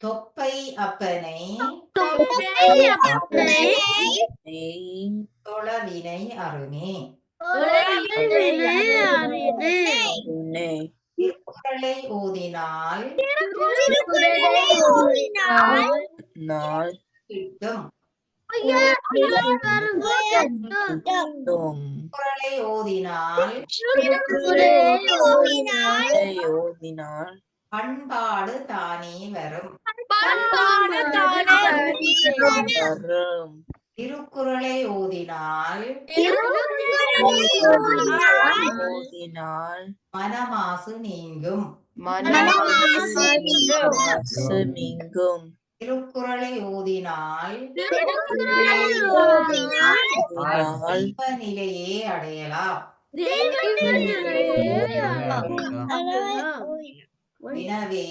தொப்பை அப்பனை தொழவினை அருணே. திருக்குறளை ஓதினால் நாள் கிட்டும். திருக்குறளை ஓதினால் ஓதினால் பண்பாடு தானே வரும். திருக்குறளை ஓதினால் ஓதினால் மனமாசு நீங்கும். மனசு நீங்கும். திருக்குறளை ஓதினால் நிலையே அடையலாம். எனவே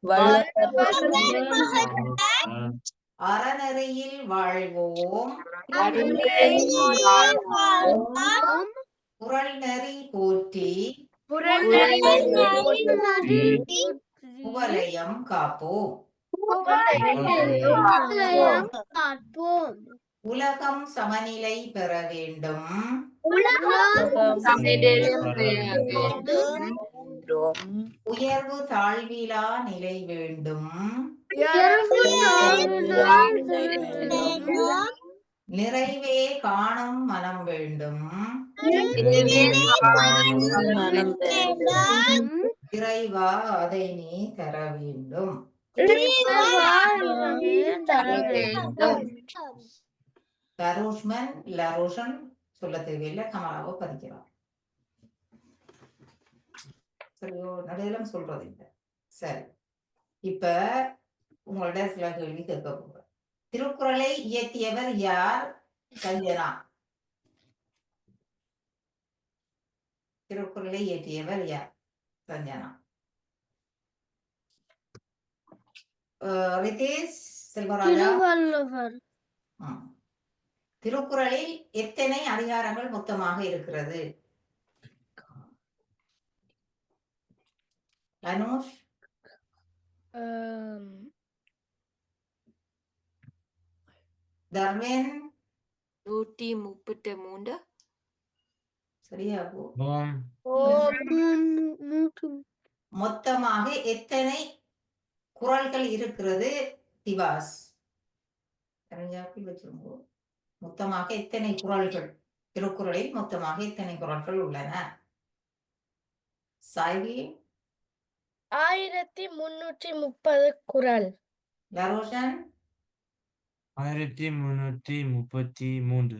வள்ளுவர் வகுத்த அறநெறியில் வாழ்வோம். குறள் நெறி போற்றி. குவலயம் காப்போம். உலகம் சமநிலை பெற வேண்டும். உயர்வு தாழ்விலா நிலை வேண்டும். நிறைவே காணும் மனம் வேண்டும். இறைவா அதை நீ தர வேண்டும். தருஷ்மன் லருஷன் சொல்ல தேவையில்லை கமலாவோ பதிக்கலாம் சரியோ சொல்றது இல்லை சரி. இப்ப உங்கள்ட்ட சில கேள்வி கேட்க போறேன் திருக்குறளை இயற்றியவர் யார்? சஞ்சனா திருக்குறளை இயற்றியவர் யார்? சஞ்சனா ரிதேஷ் செல்வராஜா. திருவள்ளுவர். திருக்குறளில் எத்தனை அதிகாரங்கள் மொத்தமாக இருக்கிறது? அனுஷ் தர்வேன் நூற்றி முப்பத்தி மூன்று. சரியா மொத்தமாக எத்தனை குறள்கள் இருக்கிறது? திவாஸ். வச்சிருங்கோ. மொத்தமாக எத்தனை குறள்கள்? திருக்குறளில் மொத்தமாக எத்தனை குறள்கள் உள்ளன? சாய்வி? ஆயிரத்தி முன்னூற்றி முப்பது குரல் லரோஷன் ஆயிரத்தி முன்னூத்தி முப்பத்தி மூன்று.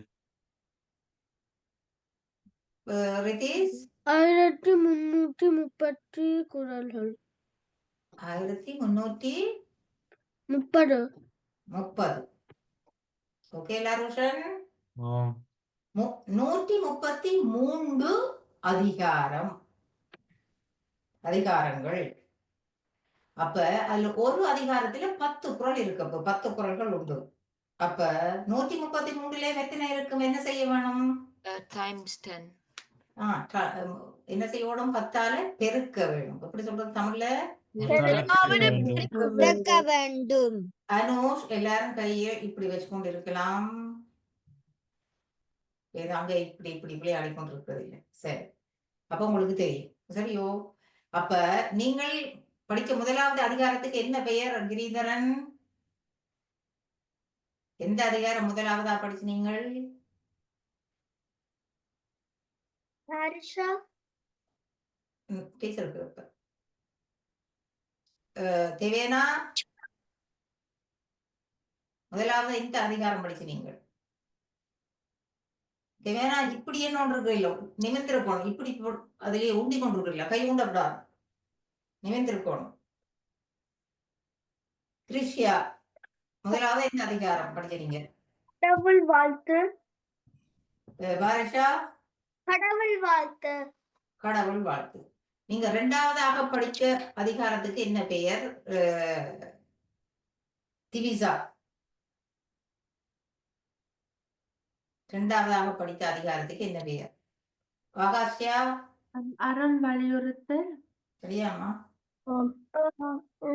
ரிதீஷ்? ஆயிரத்தி முன்னூற்றி முப்பத்தி குரல்கள் ஆயிரத்தி முன்னூற்றி முப்பது. முப்பது. ஓகே லரோஷன் ஓம் மு- நூற்றி முப்பத்தி மூன்று அதிகாரம். அதிகாரங்கள். அப்ப அதுல ஒரு அதிகாரத்துல பத்து குறள் இருக்கு. அப்ப பத்து குறள்கள் உண்டு. அப்ப நூற்றி முப்பத்தி மூணுல எத்தனை இருக்கும்? என்ன செய்ய வேணும்? டைம்ஸ் டென் ஆ, ட- உம், என்ன செய்யணும் பத்தால பெருக்க வேணும். எப்படி சொல்றது? தமிழ்ல வேண்டும். அனுஷ் எல்லாரும் கையை இப்படி வச்சு கொண்டு இருக்கலாம் ஏதோ அங்க இப்படி இப்படி இப்படி ஆடிக்கொண்டு இருக்கிறது இல்லை சரி. அப்ப உங்களுக்கு தெரியும். சரியோ? அப்ப நீங்கள் படிச்ச முதலாவது அதிகாரத்துக்கு என்ன பெயர்? கிரீதரன். எந்த அதிகாரம் முதலாவதா படிச்சு நீங்கள்? டீச்சருக்கு தேவேனா? முதலாவது எந்த அதிகாரம் படிச்சு நீங்கள். தேவேனா இப்படி என்ன ஒன்று இருக்கு இல்ல நிமிர்ந்திருக்கணும். இப்படி அதிலே ஊண்டி கொண்டு இருக்கு கை ஊண்டப்படாது. நிமிர்ந்திருக்கணும். கிருஷ்யா முதலாவது எந்த அதிகாரம் படிச்சீங்க கடவுள் வாழ்த்து. பாரஷா கடவுள் வாழ்த்து. கடவுள் வாழ்த்து. நீங்க இரண்டாவதாக படிச்ச அதிகாரத்துக்கு என்ன பெயர்? திவிசா. இரண்டாவதாக படித்த அதிகாரத்துக்கு என்ன பெயர்? ஆகாஷ்யா அறம் வலியுறுத்தல்.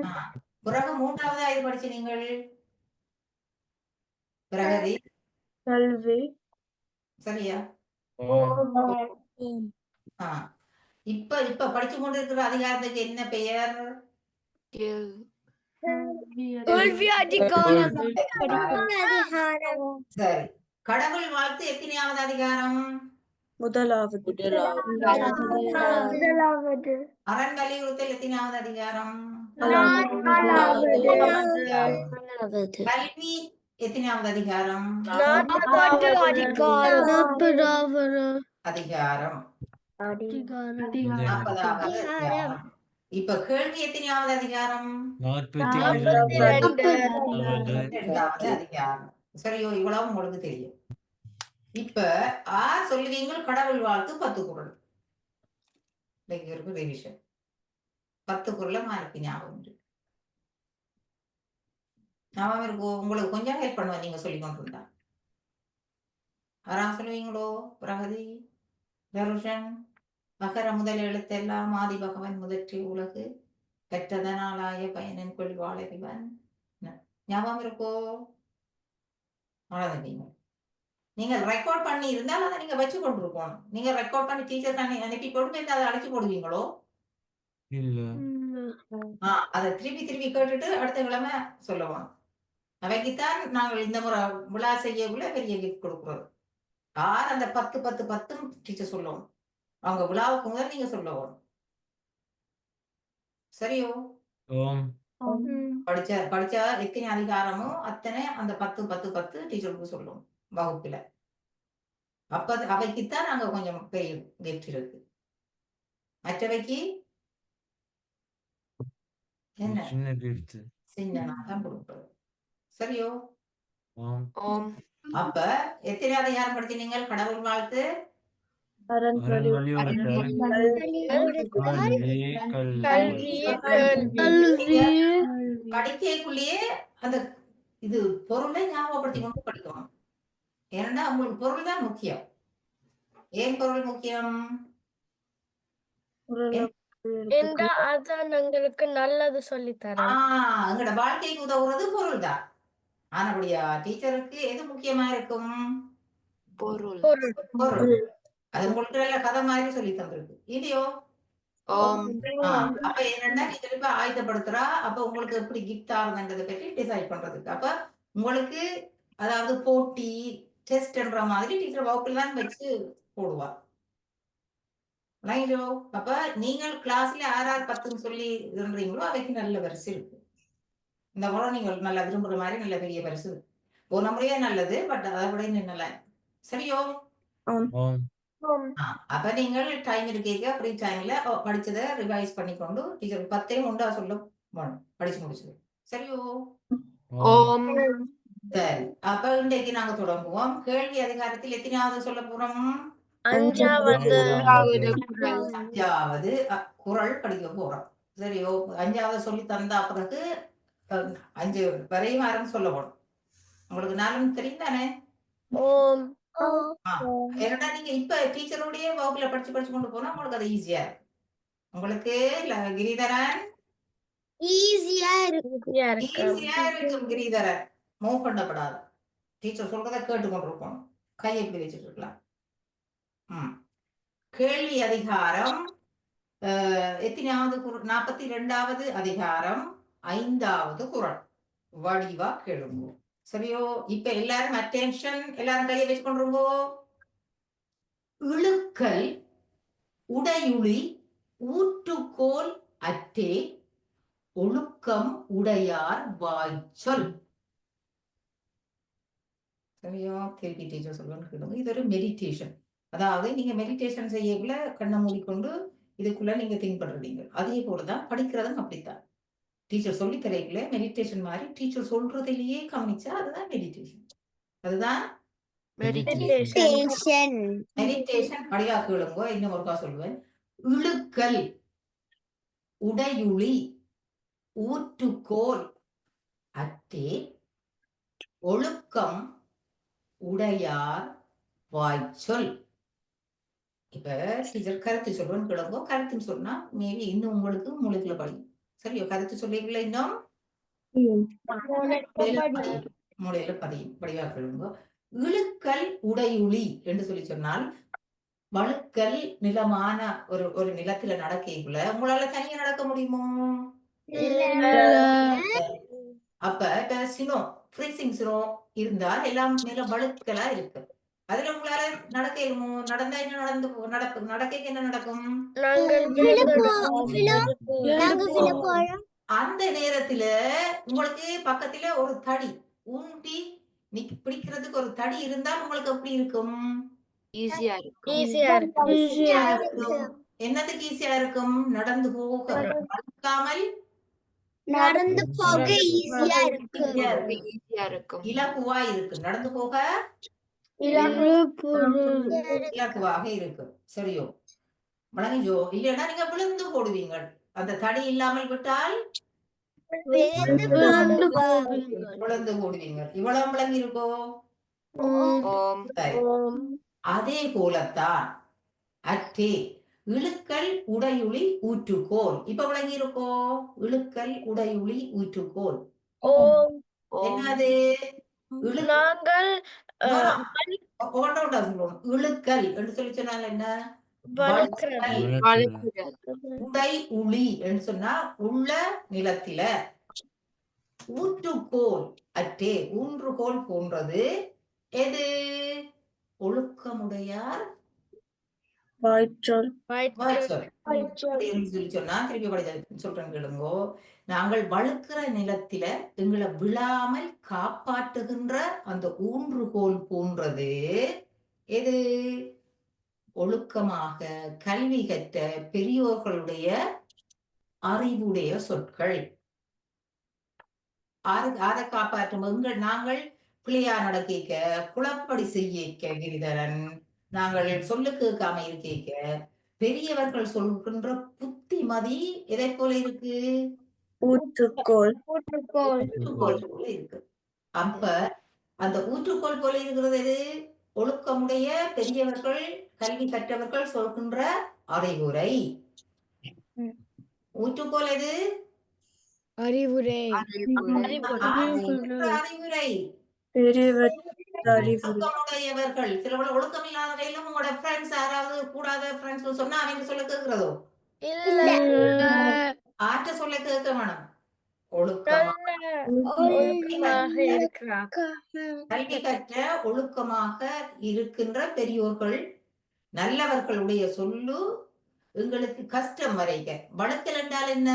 ஆ. பிறகு மூன்றாவதா இது படிச்சு நீங்கள்? பிரகதி. கல்வி. சரியா? இப்ப இப்ப படிச்சு கொண்டிருக்கிற அதிகாரத்துக்கு என்ன பெயர்? சரி. கடவுள் வாழ்த்து எத்தனையாவது அதிகாரம்? முதலாவது. அரண் வலியுறுத்தல் எத்தனையாவது அதிகாரம். கல்வி எத்தனையாவது அதிகாரம்? அதிகாரம். அதிகாரம் இப்ப கேள்வி எத்தனையாவது அதிகாரம் நாற்பத்தி நாற்பத்தி இரண்டு இரண்டு. இரண்டாவது அதிகாரம் சரியோ இவ்வளவு உங்களுக்கு தெரியும் இப்ப ஆர் சொல்லுவீங்க கடவுள் வாழ்த்து பத்து குரல் இருக்கு ரிவிஷன் பத்து குரல மார்க்கு ஞாபகம் இருக்கு ஞாபகம் இருக்கும் உங்களுக்கு கொஞ்சம் ஹெல்ப் பண்ணுவேன் நீங்க சொல்லி கொண்டிருந்தா யாரா சொல்லுவீங்களோ பிரகதி தருஷன் மகர முதல் எழுத்தெல்லாம் ஆதி பகவன் முதற்றி உலகு பெற்றதனாலாய பயனின் கொள் வாழறிவன் ஞாபகம் இருக்கோ? அவ்வளவுதான் நீங்க. ரெக்கார்ட் பண்ணி இருந்தால் அதை நீங்க வச்சு கொண்டிருக்கணும். நீங்க ரெக்கார்ட் பண்ணி டீச்சர் பண்ணி அனுப்பி போட்டு அதை அழைச்சு போடுவீங்களோ? இல்ல. ஆ அதை திருப்பி திருப்பி கேட்டுட்டு அடுத்த கிழமை சொல்லுவோம் அவைக்குத்தான் நாங்கள் இந்த முறை விழா செய்யக்குள்ள பெரிய கிஃப்ட் கொடுக்குறோம் யார் அந்த பத்து பத்து பத்தும் டீச்சர் சொல்லுவோம் அவங்க முதல் நீங்க சொல்லவும் சரியோ? ஓம். படிச்ச படிச்ச எத்தனை அதிகாரமோ அத்தனை அந்த பத்து பத்து பத்து டீச்சருக்கு சொல்லுவோம் வகுப்புல. அப்ப அது- அவைக்குத்தான் நாங்க கொஞ்சம் பெரிய கிஃப்ட் இருக்கு. மற்றவைக்கு? என்ன? சின்ன கிஃப்ட் சின்னனா தான் கொடுப்பது. சரியோ? ஓம். ஓம். அப்ப எத்தனை அதிகாரம் படிச்சீங்க கடவுள் வாழ்த்து. கல்வி படிக்கைக்குள்ளேயே அந்த இது பொருளை ஞாபகப்படுத்தி கொண்டு படிக்கணும் ஏன்னா உங்களுக்கு பொருள் தான் முக்கியம். ஏன் பொருள் முக்கியம்? அதான் எங்களுக்கு நல்லது சொல்லி ஆஹ் எங்களோட வாழ்க்கைக்கு உதவுறது பொருள் தான். ஆனபடியா டீச்சருக்கு எது முக்கியமா இருக்கும்? பொருள். பொருள். அது உங்களுக்கு நல்ல கதை மாதிரி சொல்லி தந்திருக்கு. இல்லையோ அப்ப என்னன்னா நீங்க இப்ப ஆயுதப்படுத்துறா. அப்ப உங்களுக்கு எப்படி கிஃப்ட் ஆகுதுன்றதை பற்றி டிசைட் பண்றதுக்கு. அப்ப உங்களுக்கு அதாவது போட்டி டெஸ்ட்ன்ற மாதிரி டீச்சர் வகுப்புல தான் வச்சு போடுவா. ரைட்டோ அப்ப நீங்கள் கிளாஸ்ல யார் பத்துன்னு சொல்லி இதுன்றீங்களோ அவைக்கு நல்ல பரிசு இருக்கு. இந்த முறை நீங்கள் நல்லா விரும்புற மாதிரி நல்ல பெரிய பரிசு இருக்கு. போன முறையே நல்லது பட் அதை விட இன்னும் நல்லா. சரியோ? அப்ப நீங்கள் டைம் இருக்கீங்க ஃப்ரீ டைம்ல படிச்சதை ரிவைஸ் பண்ணிக்கொண்டு டீச்சர் பத்தையும் உண்டா சொல்ல வேணும் படிச்சு முடிச்சது சரியோ? சரி அப்ப இன்றைக்கு நாங்க தொடங்குவோம். கேள்வி அதிகாரத்தில் எத்தனையாவது சொல்ல போறோம்? அஞ்சாவது. குறள் படிக்க போறோம். சரியோ? அஞ்சாவது சொல்லி தந்தா பிறகு அஞ்சு வரையும் ஆரம்பி சொல்ல போறோம். உங்களுக்கு நாளும் தெரியும் தானே? ஓம். ஏன்னா நீங்க இப்ப டீச்சரோடய வகுப்புல படிச்சு படிச்சு கொண்டு போனா உங்களுக்கு அது ஈஸியா இருக்கும். உங்களுக்கு கிரிதரன்? ஈஸியா இருக்கு ஈஸியா இருக்கும். கிரிதரன். மூவ் பண்ணப்படாது. டீச்சர் சொல்றத கேட்டு கொண்டிருக்கணும் கை எப்படி வச்சுட்டு இருக்கலாம் ம். கேள்வி அதிகாரம் எத்தனையாவது குரல்? நாற்பத்தி ரெண்டாவது அதிகாரம் ஐந்தாவது குரல். வடிவா கேளுங்க. சரியோ இப்ப எல்லாரும் அட்டென்ஷன் எல்லாரும் கையை வச்சு இழுக்கல் உடையுளி ஊற்றுக்கோல் அற்றே ஒழுக்கம் உடையார் வாய்ச்சொல். சரியா கேள்வி டீச்சர் சொல்லுன்னு கேளுங்க. இது ஒரு மெடிடேஷன் அதாவது நீங்க மெடிடேஷன் செய்யக்குள்ள கண்ணை மூடிக்கொண்டு இதுக்குள்ள நீங்க திங்க் பண்றீங்க அதே போலதான் படிக்கிறதும் அப்படித்தான். டீச்சர் சொல்லி தரைக்குள்ள மெடிடேஷன் மாதிரி டீச்சர் சொல்றதிலேயே கவனிச்சா அதுதான் மெடிடேஷன் அதுதான் மெடிடேஷன் மெடிடேஷன் வடிவா கேளுங்க இன்னும் ஒருக்கா சொல்லுவேன். இழுக்கல் உடையுளி ஊற்றுக்கோல் அற்றே ஒழுக்கம் உடையார் வாய்ச்சொல். இப்ப டீச்சர் கருத்து சொல்லுவேன்னு கிளம்போ கருத்துன்னு சொன்னா மேபி இன்னும் உங்களுக்கு மூளைக்குள்ள படியும் சரியோ கருத்து சொல்லிக்கல இன்னும்? மூளையில பதியும். கிளம்போ இழுக்கல் உடையுளி என்று சொல்லி சொன்னால் வழுக்கல் நிலமான ஒரு ஒரு நிலத்துல நடக்கக்குள்ள உங்களால தனியா நடக்க முடியுமோ? அப்ப சினோ ஃப்ரீசிங் சினோ இருந்தால் எல்லாம் நிலம் வழுக்கலா இருக்கு. அதுல உங்களால நடக்க இயலுமோ? நடந்தா என்ன நடந்து போ- நடக்கும் நடக்க என்ன நடக்கும்? அந்த நேரத்துல உங்களுக்கு பக்கத்துல ஒரு தடி ஊண்டி பிடிக்கிறதுக்கு ஒரு தடி இருந்தால் உங்களுக்கு எப்படி இருக்கும்? ஈஸியா இருக்கும். ஈஸியா இருக்கு ஈஸியா இருக்கும். என்னதுக்கு ஈஸியா இருக்கும்? நடந்து போக வழுக்காமல் நடந்து போக. ஈஸியா இருக்கும். இலகுவா இருக்கு நடந்து போக இலகுவாக இருக்கு சரியோ. வணங்கிஜோ இல்லைன்னா நீங்க விழுந்து போடுவீங்க அந்த தடி இல்லாமல் விட்டால் விழுந்து போடுவீங்க இவ்வளவு விளங்கி இருக்கோ? ஓம். சரி. அதே போலத்தான் அற்றே. இழுக்கல் உடையுளி ஊற்றுக்கோல். இப்ப விளங்கி இருக்கோ? இழுக்கல் உடையுளி ஊற்றுக்கோல். என்னது நாங்கள் இழுக்கல். என்று சொல்லி சொன்னால் என்ன உடை உளி என்று சொன்னா உள்ள நிலத்தில. ஊற்றுக்கோல் அற்றே ஊன்றுகோல் போன்றது எது? ஒழுக்கமுடையார் வாய்ச்சொல் வயிற்று வாய்ச்சொல். அப்படின்னு சொல்லி சொன்னா திருப்பி படிச்ச சொல்றேன் கேளுங்கோ. நாங்கள் வழுக்கிற நிலத்தில எங்களை விழாமல் காப்பாற்றுகின்ற அந்த ஊன்றுகோல் போன்றது எது? ஒழுக்கமாக கல்வி கற்ற பெரியோர்களுடைய அறிவுடைய சொற்கள். அதை காப்பாற்றும் எங்கள் நாங்கள் பிள்ளையா நடக்க குளப்படி செய்ய கிரிதரன் நாங்கள் சொல்லு கேட்காம இருக்க பெரியவர்கள் சொல்கின்ற புத்திமதி எதை போல இருக்கு? ஊற்றுக்கோல் ஊற்றுக்கோல் போல இருக்கு. அப்ப அந்த ஊற்றுக்கோல் போல இருக்கிறது எது? ஒழுக்கமுடைய பெரியவர்கள் கல்வி கற்றவர்கள் சொல்கின்ற அறிவுரை. ஊற்றுக்கோல் எது? அறிவுரை. அறிவுரை. ஒழுக்கமுடையவர்கள் சில பேர் ஒழுக்கம் இல்லாதவையிலும் உங்களோட ஃப்ரெண்ட்ஸ் யாராவது கூடாத ஃப்ரெண்ட்ஸ் சொன்னா அவங்க சொல்ல கேட்கிறதோ இல்ல. ஆற்ற சொல்ல கேட்க வேணும். கல்வி கற்ற ஒழுக்கமாக இருக்கின்ற பெரியோர்கள் நல்லவர்களுடைய சொல்லு எங்களுக்கு கஷ்டம் வரைக. வழக்கல் என்றால் என்ன?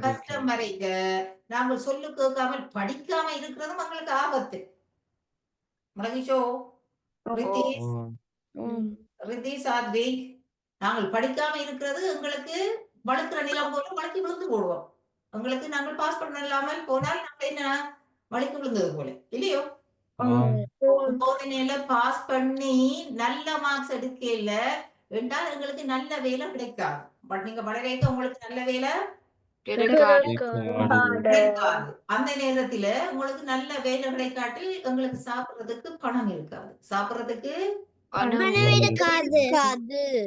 கஷ்டம் வரைக. நாங்கள் சொல்லு கேட்காமல் படிக்காம இருக்கிறதும் எங்களுக்கு ஆபத்து. மலகிஷோ ரித்தீஷ் ரித்தீஷ் சாத்விக் நாங்கள் படிக்காம இருக்கிறது எங்களுக்கு வழுக்கிற நிலம் போல வழுக்கி விழுந்து போடுவோம். உங்களுக்கு நாங்கள் பாஸ் பண்ண இல்லாமல் போனால் நாங்கள் என்ன? வழுக்கி விழுந்தது போல. இல்லையோ? சோதனையில பாஸ் பண்ணி நல்ல மார்க்ஸ் எடுக்கல என்றால் எங்களுக்கு நல்ல வேலை கிடைக்காது. பட் நீங்க வளரைக்க உங்களுக்கு நல்ல வேலை அந்த நேரத்துல உங்களுக்கு நல்ல வேலை கிடைக்காட்டில் எங்களுக்கு சாப்பிடுறதுக்கு பணம் இருக்காது. சாப்பிடுறதுக்கு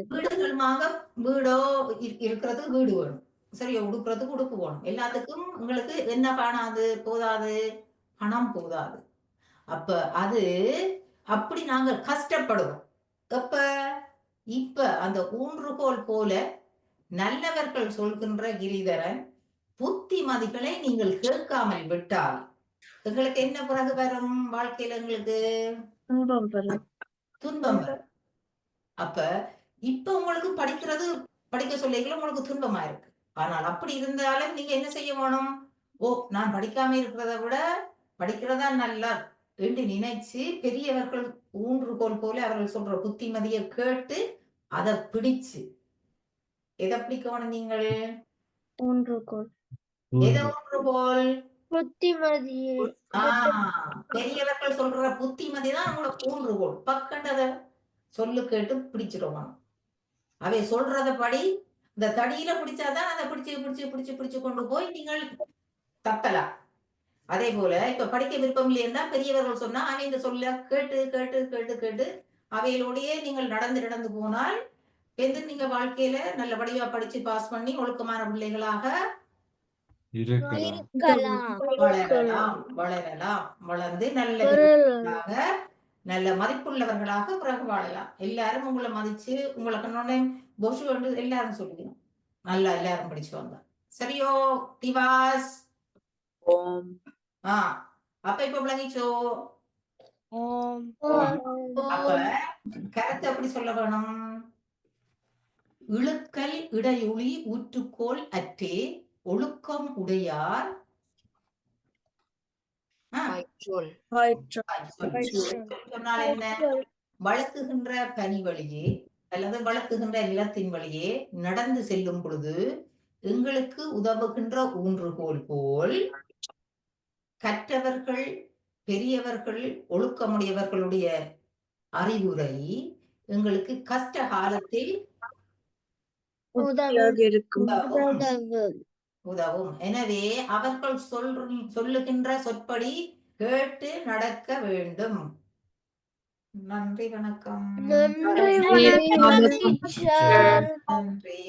வீடுகளுமாக வீடோ இருக்கிறதுக்கு வீடு வேணும். சரியா? உடுக்கிறதுக்கு உடுப்பு வேணும். எல்லாத்துக்கும் உங்களுக்கு என்ன காணாது போதாது. பணம் போதாது. அப்ப அது அப்படி நாங்க கஷ்டப்படுவோம். எப்ப? இப்ப அந்த ஊன்றுகோல் போல நல்லவர்கள் சொல்கின்ற கிரிதரன் புத்திமதிகளை நீங்கள் கேட்காமல் விட்டால் எங்களுக்கு என்ன பிறகு வரும் வாழ்க்கையில எங்களுக்கு? துன்பம் வரும். துன்பம் வரும். அப்ப இப்ப உங்களுக்கு படிக்கிறது படிக்க சொல்லிக்கல உங்களுக்கு துன்பமா இருக்கு. ஆனால் அப்படி இருந்தாலும் நீங்க என்ன செய்ய வேணும்? ஓ நான் படிக்காம இருக்கிறத விட படிக்கிறதா நல்லா என்று நினைச்சு பெரியவர்கள் ஊன்றுகோல் போல அவர்கள் சொல்ற புத்திமதியை கேட்டு அதை பிடிச்சு. எதை பிடிக்கணும் நீங்கள்? ஊன்றுகோல். எதை ஊன்றுகோல் புத்திமதி. பெரியவர்கள் சொல்ற புத்திமதி தான் உங்களை ஊன்றுகோல் பக்கண்டத சொல்லு கேட்டு பிடிச்சிருவாங்க அவை சொல்றத படி இந்த தடியில பிடிச்சாதான் அதை பிடிச்சு பிடிச்சு பிடிச்சு பிடிச்சு கொண்டு போய் நீங்கள் தப்பலாம் அதே போல இப்ப படிக்க விருப்பம் இல்லையா பெரியவர்கள் சொன்னா அவன் இந்த சொல்ல கேட்டு கேட்டு கேட்டு கேட்டு அவைகளோடயே நீங்கள் நடந்து நடந்து போனால் எந்த நீங்க வாழ்க்கையில நல்ல வடிவா படிச்சு பாஸ் பண்ணி ஒழுக்கமான பிள்ளைகளாக வளரலாம் வளரலாம். வளர்ந்து நல்ல நல்ல மதிப்புள்ளவர்களாக பிறகு வாழலாம். எல்லாரும் உங்களை மதிச்சு உங்களை கண்ணோட பொசு என்று எல்லாரும் சொல்லிக்கணும் நல்லா எல்லாரும் படிச்சு வாங்க. சரியோ திவாஸ். ஓம். ஆ அப்ப இப்ப விளங்கிச்சோ? ஓம். அப்ப கருத்து எப்படி சொல்ல வேணும்? இழுக்கல் இடையுளி ஊற்றுக்கோள் அற்றே ஒழுக்கம் உடையார். சொன்னால் என்ன? வழக்குகின்ற பனி வழியே அல்லது வழக்குகின்ற நிலத்தின் வழியே நடந்து செல்லும் பொழுது எங்களுக்கு உதவுகின்ற ஊன்றுகோல் போல் கற்றவர்கள் பெரியவர்கள் ஒழுக்கமுடையவர்களுடைய அறிவுரை எங்களுக்கு கஷ்ட காலத்தில் உதவும். உதவும். எனவே அவர்கள் சொல் சொல்லுகின்ற சொற்படி கேட்டு நடக்க வேண்டும். நன்றி வணக்கம். நன்றி